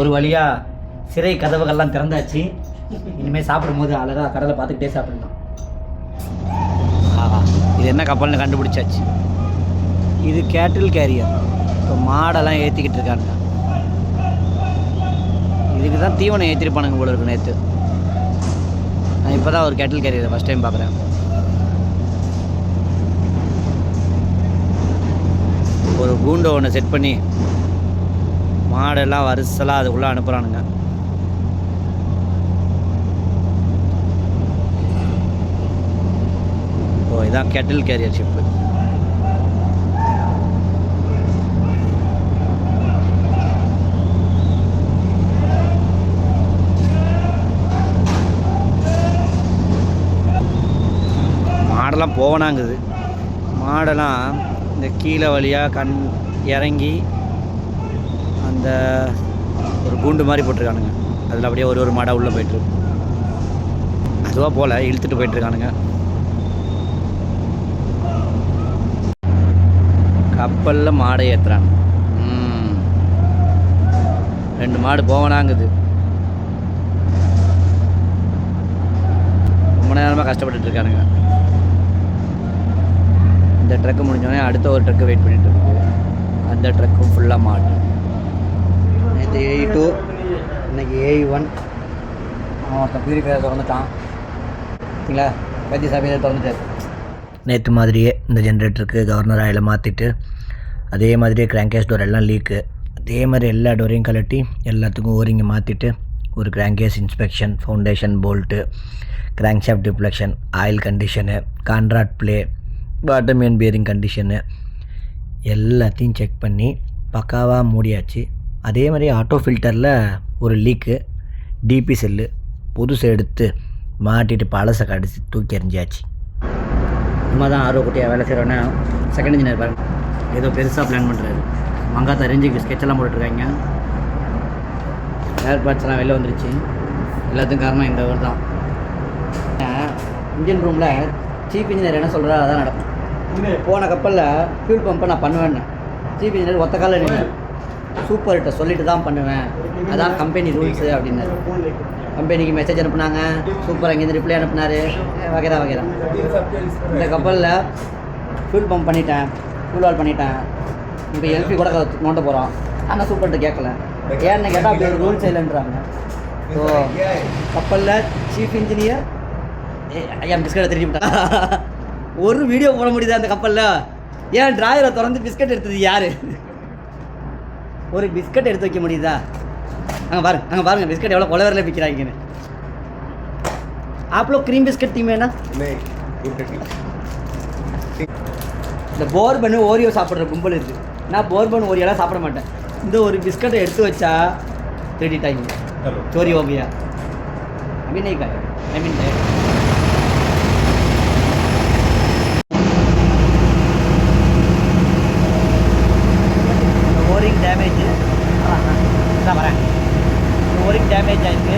ஒரு வழியாக சிறை கதவுகள்லாம் திறந்தாச்சு. இனிமேல் சாப்பிடும்போது அழகாக கடலை பார்த்துக்கிட்டே சாப்பிடலாம். ஆஹா இது என்ன கப்பல்னு கண்டுபிடிச்சாச்சு. இது கேட்டில் கேரியர் இப்போ மாடெல்லாம் ஏற்றிக்கிட்டு இருக்காங்க. இதுக்கு தான் தீவனம் ஏற்றிருப்பானுங்க போல இருக்கு நேற்று நான் இப்போ தான் ஒரு கேட்டில் கேரியரை ஃபஸ்ட் டைம் பார்க்குறேன். ஒரு கூண்டை ஒன்று செட் பண்ணி மாடெல்லாம் வரிசலாக அதுக்குள்ளே அனுப்புகிறானுங்க ஓ இதான் கெட்டில் கேரியர் ஷிப்பு மாடெல்லாம் போவனாங்குது. மாடெல்லாம் இந்த கீழே வழியாக கண் இறங்கி இந்த ஒரு கூண்டு மாதிரி போட்டிருக்கானுங்க. அதில் அப்படியே ஒரு ஒரு மாடாக உள்ளே போயிட்டுருக்கு அதுவாக போல் இழுத்துட்டு போயிட்டுருக்கானுங்க. கப்பலில் மாடை ஏற்றுறாங்க ரெண்டு மாடு போவனாங்குது. ரொம்ப நேரமாக கஷ்டப்பட்டுட்டு இருக்கானுங்க. இந்த ட்ரக்கு முடிஞ்சோடனே அடுத்த ஒரு ட்ரக்கு வெயிட் பண்ணிட்டு இருக்கு. அந்த ட்ரக்கும் ஃபுல்லாக மாடு. நேற்று ஏஐ டூ இன்றைக்கி ஏஐ ஒன் ஒருத்தன் பியூரிஃபையர் திறந்துட்டான். சரிங்களா? பத்தி சபையை திறந்துட்டார் நேற்று மாதிரியே இந்த ஜென்ரேட்டருக்கு கவர்னர் ஆயில் மாற்றிட்டு அதே மாதிரியே கிராங்கேஸ் டோர் எல்லாம் லீக்கு அதே மாதிரி எல்லா டோரையும் கழட்டி எல்லாத்துக்கும் ஓரிங்க மாற்றிட்டு ஒரு crankcase inspection foundation bolt crankshaft deflection oil condition contract play bottom and bearing condition எல்லாத்தையும் செக் பண்ணி பக்காவாக மூடியாச்சு. அதே மாதிரி ஆட்டோ ஃபில்டரில் ஒரு லீக்கு டிபி செல்லு புதுசை எடுத்து மாட்டிட்டு பழசை கடிச்சு தூக்கி எறிஞ்சாச்சு. சும்மா தான் ஆர்வ குட்டியாக வேலை செய்கிறோன்னே செகண்ட் இன்ஜினியர் பாருங்க. ஏதோ பெருசாக பிளான் பண்ணுறாரு மங்காத்தா ரேஞ்சுக்கு ஸ்கெட்செல்லாம் போட்டுட்ருக்காங்க. ஏர் பார்ட்ஸ்லாம் வெளில வந்துருச்சு. எல்லாத்துக்கும் காரணம் இந்த ஒரு தான். இன்ஜின் ரூமில் சீஃப் இன்ஜினியர் என்ன சொல்கிறா அதான் நடக்கும். போன கப்பலில் ஃபியூல் பம்பை நான் பண்ணுவேன்னு. சீஃப் இன்ஜினியர் ஒத்த காலில் நின்று சூப்பர்கிட்ட சொல்லிட்டு தான் பண்ணுவேன். அதான் கம்பெனி ரூல்ஸு அப்படின்னாரு கம்பெனிக்கு மெசேஜ் அனுப்புனாங்க. சூப்பர் அங்கேருந்து ரிப்ளை அனுப்புனாரு. வகைரா வகைரா. இந்த கப்பலில் ஃபியூல் பம்ப் பண்ணிட்டேன். ஃபியூல் வால் பண்ணிட்டேன். இப்போ எல்பி கூட நோண்ட போகிறோம் ஆனால் சூப்பர்கிட்ட கேட்கல ஏன்னு கேட்டால் அப்படி ஒரு ரூல்ஸ் இல்லைன்றாங்க ஸோ கப்பலில் சீஃப் இன்ஜினியர் ஐயா பிஸ்கட்டை திருப்பி விட்டான் ஒரு வீடியோ போட முடியுதா அந்த கப்பலில் ஏன் டிராயரை திறந்து பிஸ்கட் எடுத்தது யார்? ஒரு பிஸ்கட் எடுத்து வைக்க முடியுதா அங்கே பாருங்க அங்கே பாருங்க பிஸ்கட் எவ்வளோ கொலவரில் விற்கிறாங்கன்னு आप लोग क्रीम बिस्किट टीम है ना இந்த போர்பன் ஓரியோ சாப்பிட்ற கும்பல் இருக்குது நான் போர்பன் ஓரியோலாம் சாப்பிட மாட்டேன் இந்த ஒரு பிஸ்கட்டை எடுத்து வச்சா தேடி டைம் चोरी हो गया अभी नहीं டேமேஜ் ஆயிருக்கு